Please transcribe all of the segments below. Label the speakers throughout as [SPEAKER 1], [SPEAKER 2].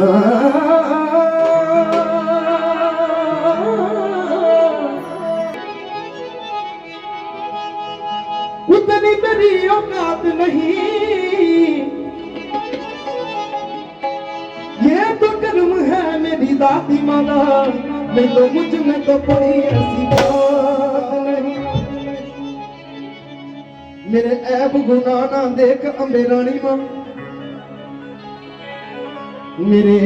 [SPEAKER 1] Ah ਮੈਨੂੰ ਮੁਝ ਮੈਂ ਤਾਂ ਕੋਈ ਐਸੀ ਬਾਤ ਨਹੀਂ। ਮੇਰੇ ਐਬ ਗੁਨਾਹ ਨਾ ਦੇਖ ਅੰਬੇ ਰਾਣੀ ਮਾਂ। ਮੇਰੇ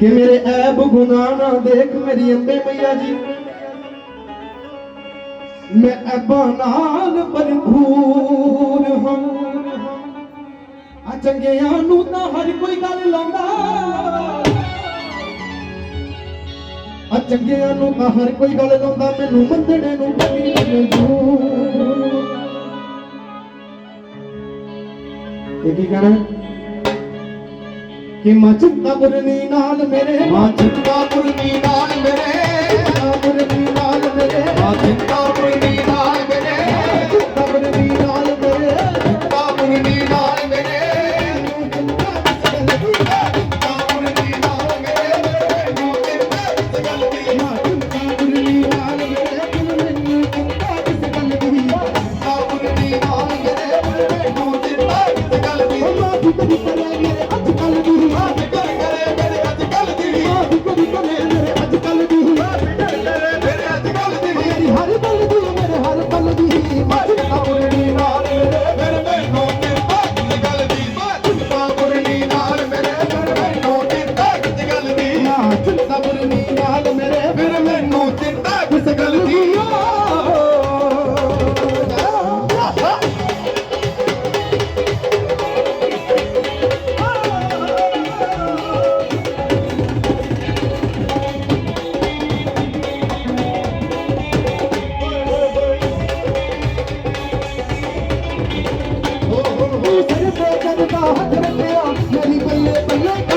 [SPEAKER 1] ਕਿ ਮੇਰੇ ਐਬ ਗੁਨਾਹ ਨਾ ਦੇਖ ਮੇਰੀ ਅੰਬੇ ਮਈਆ ਜੀ। मैं अबानाल भरपूर हम ਆ ਚੰਗਿਆਂ ਨੂੰ ਤਾਂ ਹਰ ਕੋਈ ਗੱਲ ਲਾਉਂਦਾ। ਆ ਚੰਗਿਆਂ ਨੂੰ ਤਾਂ ਹਰ ਕੋਈ ਗੱਲ ਲਾਉਂਦਾ ਮੈਨੂੰ ਮੰਦੜੇ ਨੂੰ ਕੋਈ ਮਨਜ਼ੂਰ ਇਹ ਕੀ ਕਰਾਂ ਕਿ ਮਚਤਾ ਪੁਰਨੀ ਨਾਲ ਮੇਰੇ
[SPEAKER 2] ਮਚਤਾ ਪੁਰਨੀ ਨਾਲ ਮੇਰੇ ਮਚਤਾ ਪੁਰਨੀ ਨਾਲ ਮੇਰੇ ਮਚਤਾ ਰੱਬ ਦਾ
[SPEAKER 1] ਹੱਥ ਰੱਖਿਆ। ਮੇਰੀ ਬੱਲੇ ਬੱਲੇ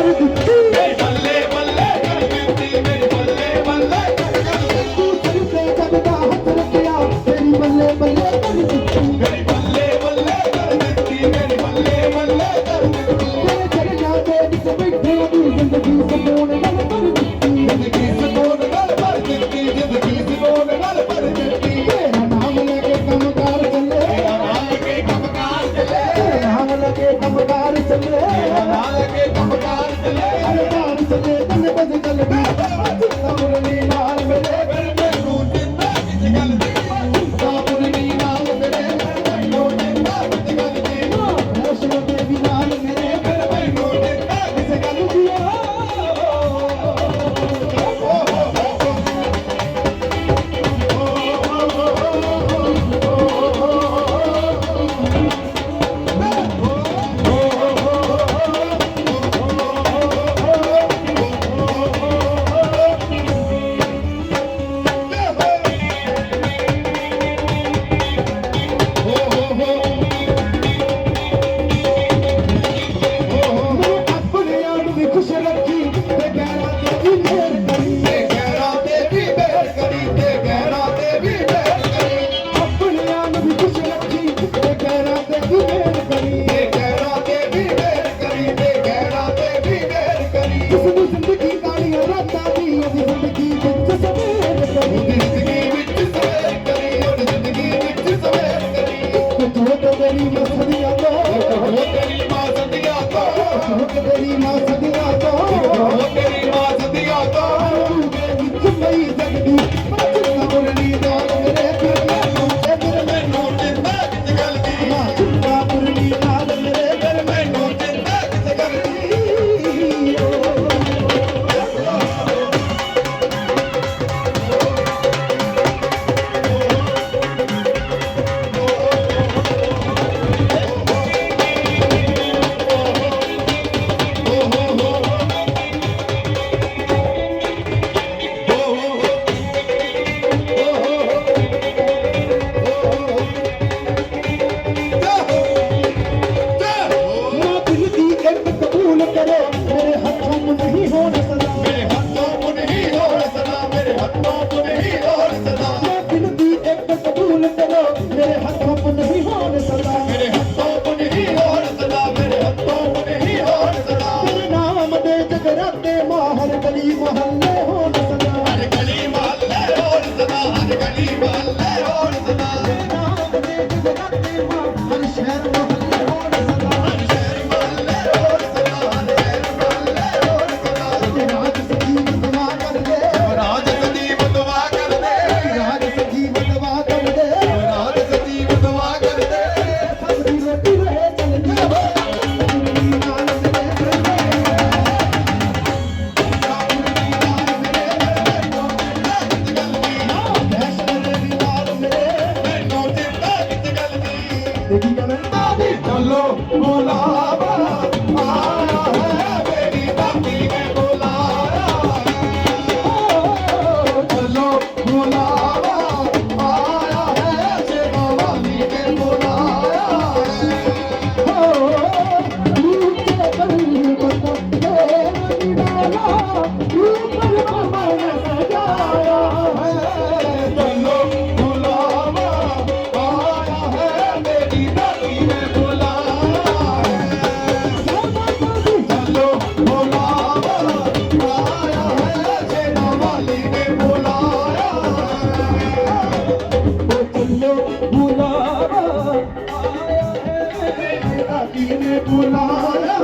[SPEAKER 1] बुलाया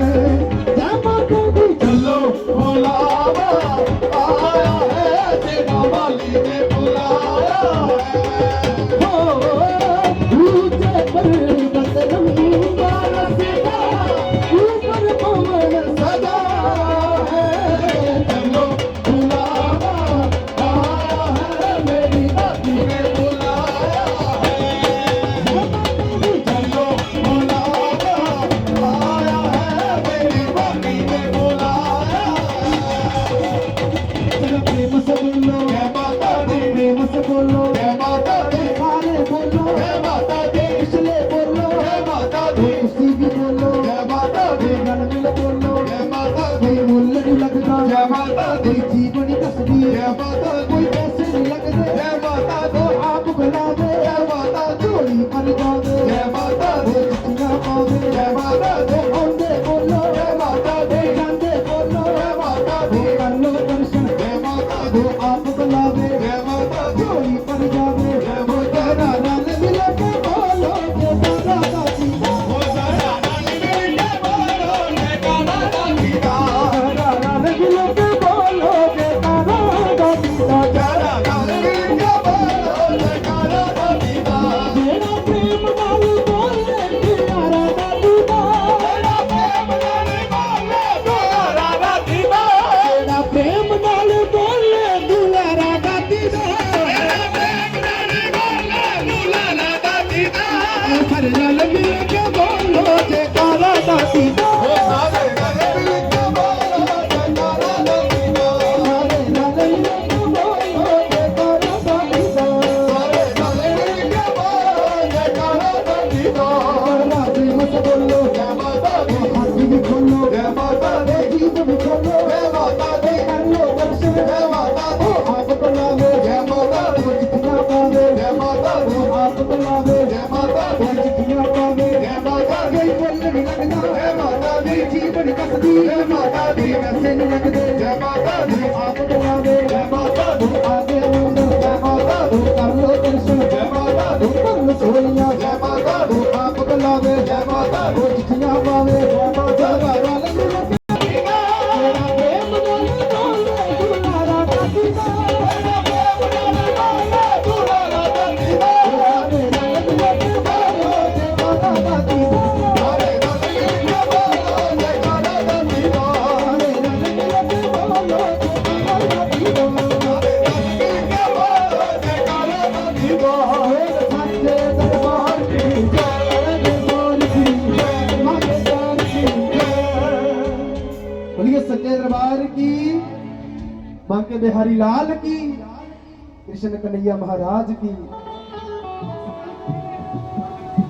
[SPEAKER 1] है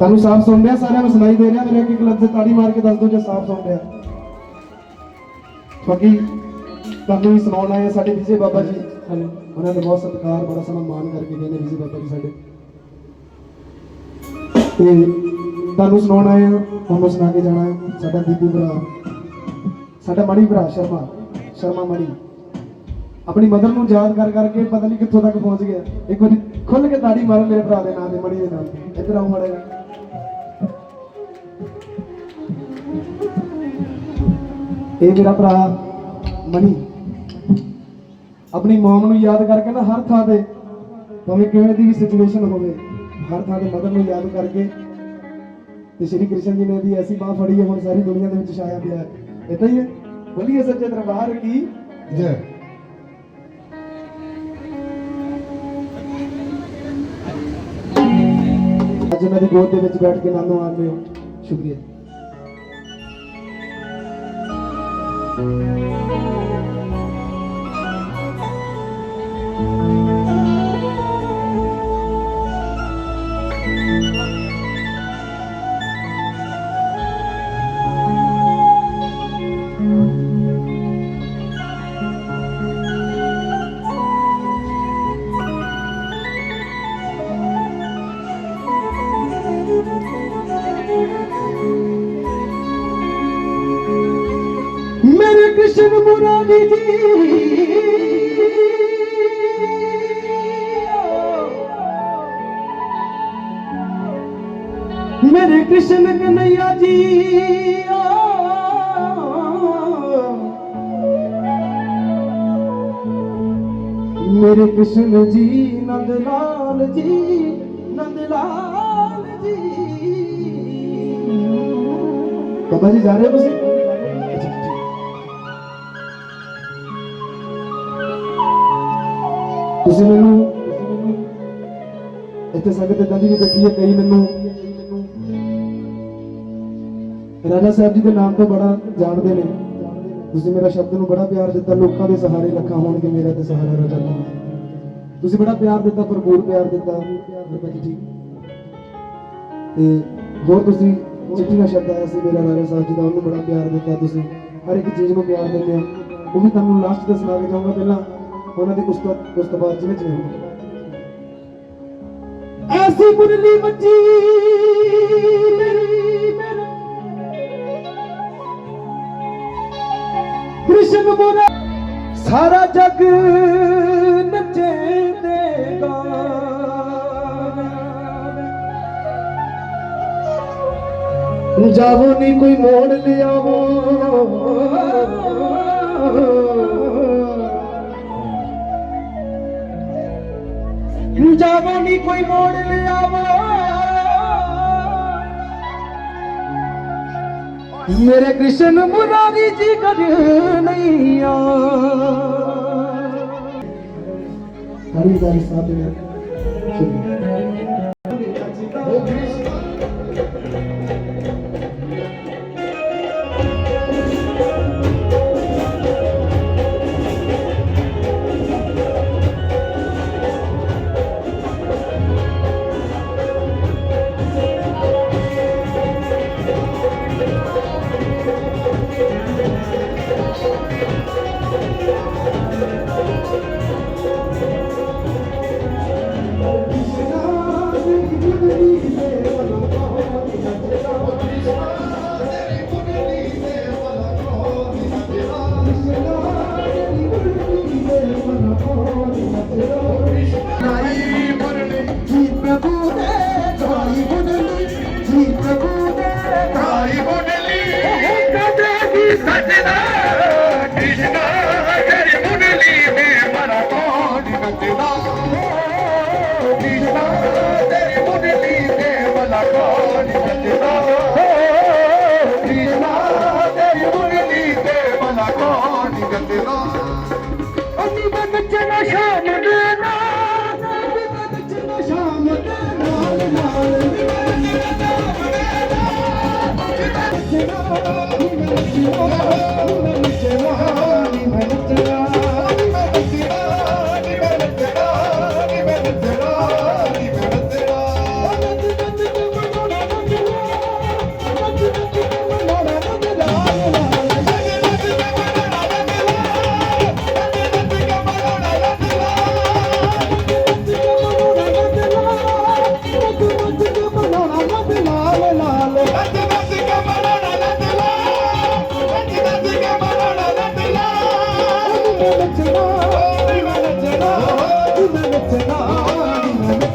[SPEAKER 1] ਤੁਹਾਨੂੰ ਸਾਫ਼ ਸੁਣ ਰਿਹਾ ਸਾਰਿਆਂ ਨੂੰ ਸੁਣਾਈ ਦੇ ਰਿਹਾ ਮੇਰੇ ਇੱਕ ਇੱਕ ਲਫ਼ਜ਼ ਤਾੜੀ ਮਾਰ ਕੇ ਦੱਸ ਦਿਓ ਜੇ ਸਾਫ਼ ਸੁਣ ਰਿਹਾ ਬਾਕੀ ਤੁਹਾਨੂੰ ਵੀ ਸੁਣਾਉਣ ਆਏ ਸਾਡੇ ਵਿਜੇ ਬਾਬਾ ਜੀ। ਉਹਨਾਂ ਦਾ ਬਹੁਤ ਸਤਿਕਾਰ ਬੜਾ ਮਾਣ ਕਰਕੇ ਗਏ ਨੇ ਵਿਜੇ ਬਾਬਾ ਜੀ ਸਾਡੇ। ਤੇ ਤੁਹਾਨੂੰ ਸੁਣਾਉਣ ਆਏ ਆ ਤੁਹਾਨੂੰ ਸੁਣਾ ਕੇ ਜਾਣਾ ਹੈ ਸਾਡਾ ਦੀਪੂ ਭਰਾ ਸਾਡਾ ਮਣੀ ਭਰਾ ਸ਼ਰਮਾ ਸ਼ਰਮਾ ਮਣੀ। ਆਪਣੀ ਮਦਰ ਨੂੰ ਯਾਦ ਕਰ ਕਰਕੇ ਪਤਾ ਨਹੀਂ ਕਿੱਥੋਂ ਤੱਕ ਪਹੁੰਚ ਗਿਆ। ਇੱਕ ਵਾਰੀ ਖੁੱਲ ਕੇ ਤਾੜੀ ਮਾਰੋ ਮੇਰੇ ਭਰਾ ਦੇ ਨਾਂ ਤੇ ਮਣੀ ਦੇ ਨਾਲ ਇੱਧਰ ਆਓ ਮੜੇ ਇਹ ਮੇਰਾ ਭਰਾ ਮਣੀ ਆਪਣੀ ਮਮ ਨੂੰ ਯਾਦ ਕਰਕੇ ਨਾ ਹਰ ਥਾਂ ਤੇ ਭਾਵੇਂ ਕਿਵੇਂ ਦੀ ਵੀ ਸਿਚੁਏਸ਼ਨ ਹੋਵੇ ਹਰ ਥਾਂ ਤੇ ਮਦਰ ਨੂੰ ਯਾਦ ਕਰਕੇ ਤੇ ਸ਼੍ਰੀ ਕ੍ਰਿਸ਼ਨ ਜੀ ਨੇ ਦੀ ਐਸੀ ਬਾਹ ਫੜੀ ਹੈ ਹੁਣ ਸਾਰੀ ਦੁਨੀਆ ਦੇ ਵਿੱਚ ਛਾਇਆ ਪਿਆ ਹੈ। ਇਦਾਂ ਹੀ ਹੈ। ਬੋਲੀਏ ਸੱਚੇ ਦਰਬਾਰ ਕੀ?
[SPEAKER 2] ਜੈ।
[SPEAKER 1] ਅੱਜ ਦੀ ਗੋਦ ਦੇ ਵਿੱਚ ਬੈਠ ਕੇ ਮਾਣ ਰਹੇ ਹੋ ਸ਼ੁਕਰੀਆ। ਮੇਰੇ ਮੇਰੇ ਕ੍ਰਿਸ਼ਨ ਜੀ ਨੰਦ ਲਾਲ ਜੀ ਨੰਦ ਲਾਲ ਜੀ ਬਾਬਾ ਜੀ ਜਾ ਰਹੇ ਹੋ ਤੁਸੀਂ ਤੁਸੀਂ ਮੈਨੂੰ ਇੱਥੇ ਸੰਗਤ ਇਦਾਂ ਦੀ ਵੀ ਬੈਠੀ ਹੈ ਕਈ ਮੈਨੂੰ ਰਾਜਾ ਸਾਹਿਬ ਜੀ ਦੇ ਨਾਮ ਤੋਂ ਬੜਾ ਜਾਣਦੇ ਨੇ। ਤੁਸੀਂ ਮੇਰਾ ਸ਼ਬਦ ਨੂੰ ਬੜਾ ਪਿਆਰ ਦਿੱਤਾ, ਲੋਕਾਂ ਦੇ ਸਹਾਰੇ ਲੱਖਾਂ ਹੋਣਗੇ, ਮੇਰਾ ਤੇ ਸਹਾਰਾ ਰਾਜਾ ਤੁਸੀਂ ਬੜਾ ਪਿਆਰ ਦਿੱਤਾ, ਭਰਪੂਰ ਪਿਆਰ ਦਿੱਤਾ ਗੁਰਬਖਸ਼ ਜੀ। ਤੇ ਹੋਰ ਤੁਸੀਂ ਚਿੱਠੀ ਦਾ ਸ਼ਬਦ ਆਇਆ ਸੀ, ਮੇਰਾ ਰਾਜਾ ਸਾਹਿਬ ਜੀ ਦਾ, ਉਹਨੂੰ ਬੜਾ ਪਿਆਰ ਦਿੱਤਾ ਤੁਸੀਂ। ਹਰ ਇੱਕ ਚੀਜ਼ ਨੂੰ ਪਿਆਰ ਦਿੰਦੇ ਆ ਉਹ ਵੀ ਤੁਹਾਨੂੰ ਲਾਸਟ ਤੇ ਸੁਣਾ ਕੇ ਜਾਊਂਗਾ, ਪਹਿਲਾਂ ਉਹਨਾਂ ਦੀ ਉਸਤਤ ਉਸਤਬਾਦ ਜਿਵੇਂ ਜਿਵੇਂ ਐਸੀ ਮੁਰਲੀ ਵੱਜੀ ਕ੍ਰਿਸ਼ਨ ਮੁਰਾ ਸਾਰਾ ਜਗ ਨੱਚੇ ਦੇ ਜਾਵੋ ਨੀ ਕੋਈ ਮੋੜ ਲਿਆਵੋ। ਜਾਵੋ ਨੀ ਕੋਈ ਮੋੜ ਲਿਆਵੋ। ਮੇਰੇ ਕ੍ਰਿਸ਼ਨ ਮੁਰਾਰੀ ਜੀ ਕਰ ਨਹੀਂ ਆ ਹਰੀ ਸਾਹਿਬ ਨੇ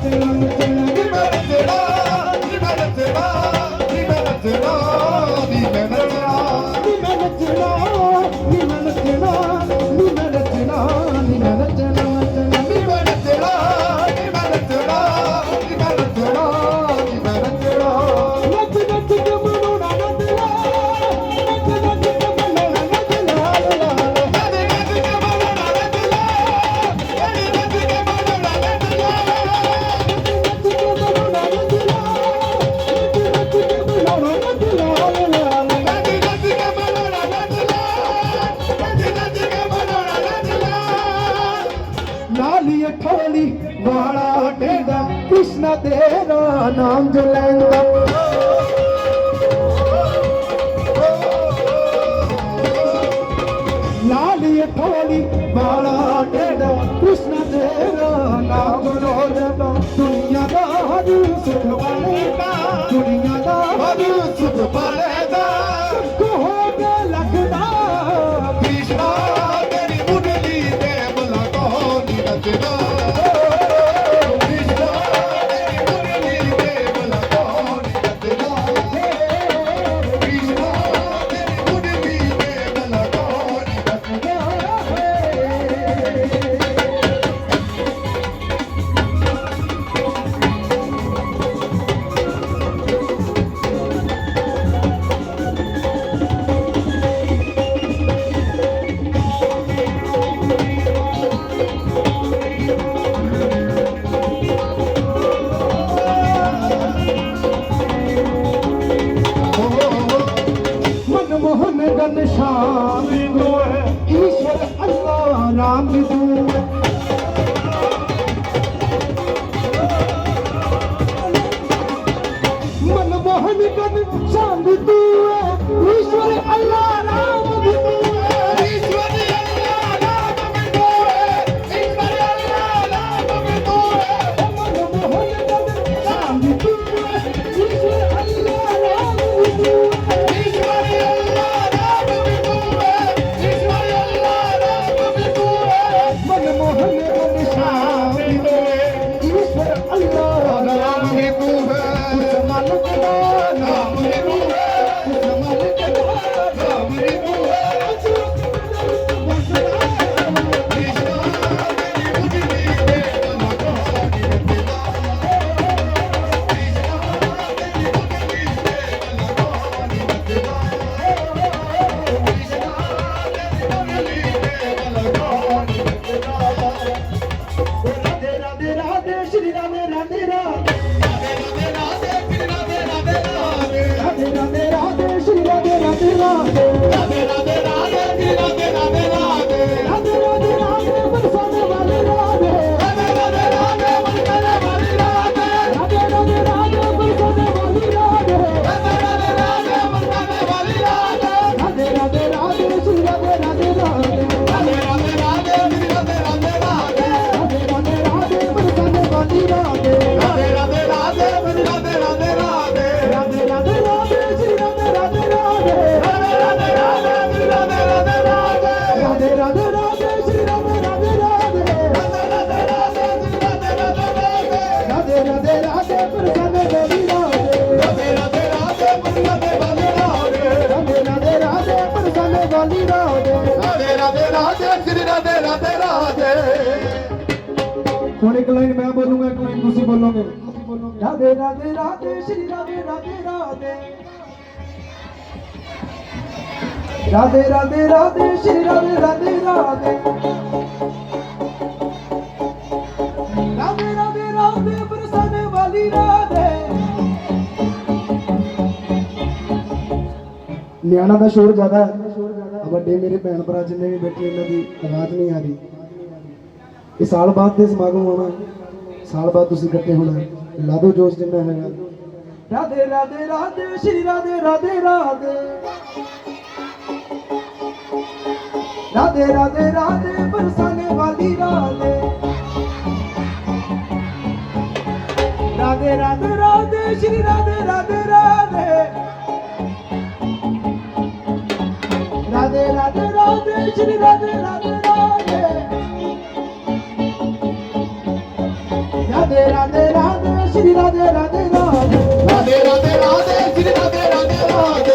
[SPEAKER 2] Thank you.
[SPEAKER 1] ਤੇਰਾ ਨਾਮ ਜਲੈਂਦਾ जगत शांति तू
[SPEAKER 2] है ईश्वर अल्लाह
[SPEAKER 1] ਬੋਲੋਗੇ ਤੁਸੀਂ ਬੋਲੋਗੇ ਰਾਧੇ ਰਾਧੇ ਰਾਧੇ। ਸ਼੍ਰੀ ਰਾਧੇ ਰਾਧੇ ਰਾਧੇ। ਰਾਧੇ ਰਾਧੇ ਰਾਧੇ ਸ਼੍ਰੀ ਰਾਧੇ। ਨਿਆਣਾ ਦਾ ਸ਼ੋਰ ਜ਼ਿਆਦਾ ਹੈ। ਵੱਡੇ ਮੇਰੇ ਭੈਣ ਭਰਾ ਜਿੰਨੇ ਵੀ ਬੈਠੇ, ਇਹਨਾਂ ਦੀ ਆਵਾਜ਼ ਨਹੀਂ ਆ ਰਹੀ। ਇਹ ਸਾਲ ਬਾਅਦ ਦੇ ਸਮਾਗਮ ਹੋਣਾ। ਸਾਲ ਬਾਅਦ ਤੁਸੀਂ ਇਕੱਠੇ ਹੋਣਾ ਲਾਦੋ ਜੋਸ਼ ਜਿੰਨਾ ਹੈਗਾ ਰਾਧੇ ਰਾਧੇ ਰਾਧੇ ਸ਼੍ਰੀ ਰਾਧੇ ਰਾਧੇ ਰਾਧੇ ਰਾਧੇ ਰਾਧੇ ਰਾਧੇ ਬਰਸਾਨੇ ਵਾਲੀ ਰਾਧੇ ਰਾਧੇ ਰਾਧੇ ਰਾਧੇ ਸ਼੍ਰੀ ਰਾਧੇ ਰਾਧੇ ਰਾਧੇ ਰਾਧੇ ਰਾਧੇ ਰਾਧੇ ਸ਼੍ਰੀ ਰਾਧੇ ਰਾਧੇ ਰਾਧੇ ਰਾਧੇ ਰਾਧੇ ਸ਼੍ਰੀ ਰਾਧੇ ਰਾਧੇ ਰਾਧੇ।
[SPEAKER 2] ਰਾਧੇ ਰਾਧੇ ਰਾਧੇ ਸ਼੍ਰੀ ਰਾਧੇ ਰਾਧੇ ਰਾਧੇ।